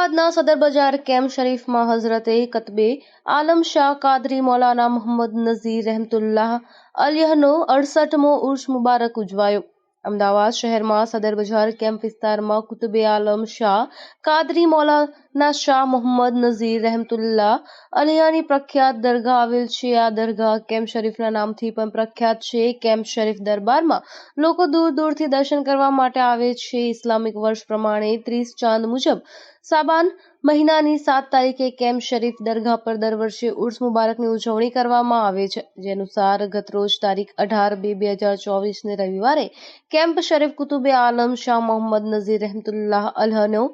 સુરતના સદર બજાર કેમ્પ શરીફમાં હઝરતે કતબે આલમ શાહ કાદરી મૌલાના મોહમ્મદ નઝીર રહેમતુલ્લાહ અલિયહનો અડસઠમો ઉર્ષ મુબારક ઉજવાયો. અમદાવાદ શહેરમાં સદર બજાર કેમ્પ વિસ્તારમાં કુતુબે આલમ શાહ, કાદરી મૌલાના શાહ મોહમ્મદ નઝીર રહેમતુલ્લા અલિયાની પ્રખ્યાત દરગાહ આવેલ છે. આ દરગાહ કેમ્પ શરીફના નામથી પણ પ્રખ્યાત છે. કેમ્પ શરીફ દરબારમાં લોકો દૂર દૂરથી દર્શન કરવા માટે આવે છે. ઇસ્લામિક વર્ષ પ્રમાણે ત્રીસ ચાંદ મુજબ સાબાન મહિનાની સાત તારીખે કેમ્પ શરીફ દરગાહ પર દર વર્ષે ઉર્સ મુબારકની ઉજવણી કરવામાં આવે છે? જે અનુસાર ગતરોજ તારીખ અઢાર બે બે હજાર ચોવીસને રવિવારે કેમ્પ શરીફ કુતુબે આલમ શાહ મોહમ્મદ નઝીર રહેમતુલ્લાહ અલહનો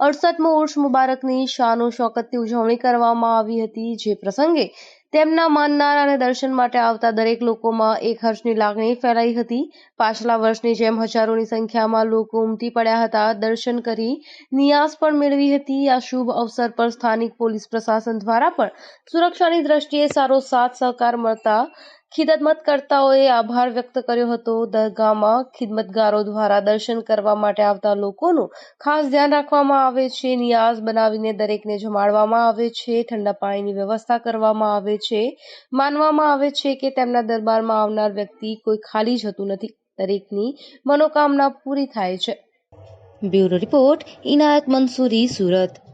અડસઠમો ઉર્સ મુબારકની શાનો શોકતથી ઉજવણી કરવામાં આવી હતી. જે પ્રસંગે તેમના માનનાર અને દર્શન માટે આવતા દરેક લોકોમાં એક હર્ષની લાગણી ફેલાઈ હતી. પાછલા વર્ષની જેમ હજારોની સંખ્યામાં લોકો ઉમટી પડ્યા હતા. દર્શન કરી નિયાસ પણ મેળવી હતી. આ શુભ અવસર પર સ્થાનિક પોલીસ પ્રશાસન દ્વારા પણ સુરક્ષાની દ્રષ્ટિએ સારો સાથ સહકાર મળતા ખિદમતકર્તાઓએ આભાર વ્યક્ત કર્યો હતો. દરગાહમાં ખિદમતગારો દ્વારા દર્શન કરવા માટે આવતા લોકોનું ખાસ ધ્યાન રાખવામાં આવે છે. નિયાઝ બનાવીને દરેકને જમાડવામાં આવે છે. ઠંડા પાણીની વ્યવસ્થા કરવામાં આવે છે. માનવામાં આવે છે કે તેમના દરબારમાં આવનાર વ્યક્તિ કોઈ ખાલી જતું નથી. દરેકની મનોકામના પૂરી થાય છે. Bureau report Inayat Mansuri, Surat.